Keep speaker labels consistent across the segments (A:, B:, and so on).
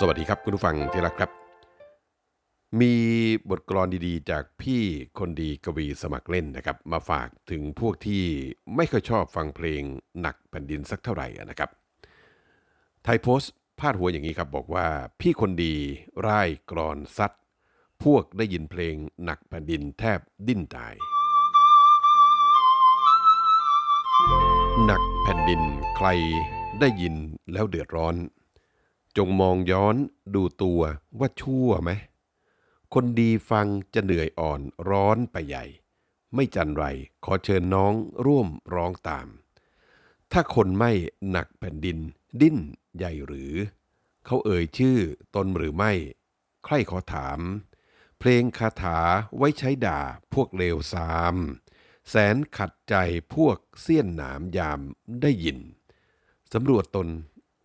A: สวัสดีครับคุณผู้ฟังที่รักครับ มีบทกลอนดีๆ จากพี่คนดีกวีสมัครเล่นนะครับ มาฝากถึงพวกที่ไม่ค่อยชอบฟังเพลงหนักแผ่นดินสักเท่าไหร่นะครับไทยโพสต์พาดหัวอย่างนี้ครับบอกว่าพี่คนดีร่ายกรอนซัดพวกได้ยินเพลงหนักแผ่นดินแทบดิ้นตาย หนักแผ่นดินใครได้ยินแล้วเดือดร้อน จงมองย้อนดูตัวว่าชั่วไหม คนดีฟังจะเหนื่อยอ่อนร้อนไปใหญ่ ไม่จันไรขอเชิญน้องร่วมร้องตาม ถ้าคนไม่หนักแผ่นดิน ดิ้นใหญ่หรือ เขาเอ่ยชื่อตนหรือไม่ ใครขอถาม เพลงคาถาไว้ใช้ด่าพวกเลวซาม แสนขัดใจพวกเสี้ยนหนามยามได้ยินสำรวจตน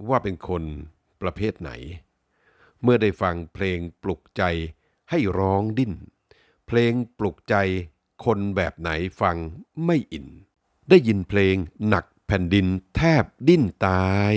A: ว่าเป็นคน ประเภทไหน เมื่อได้ฟังเพลงปลุกใจให้ร้องดิ้น เพลงปลุกใจคนแบบไหนฟังไม่อิน ได้ยินเพลงหนักแผ่นดินแทบดิ้นตาย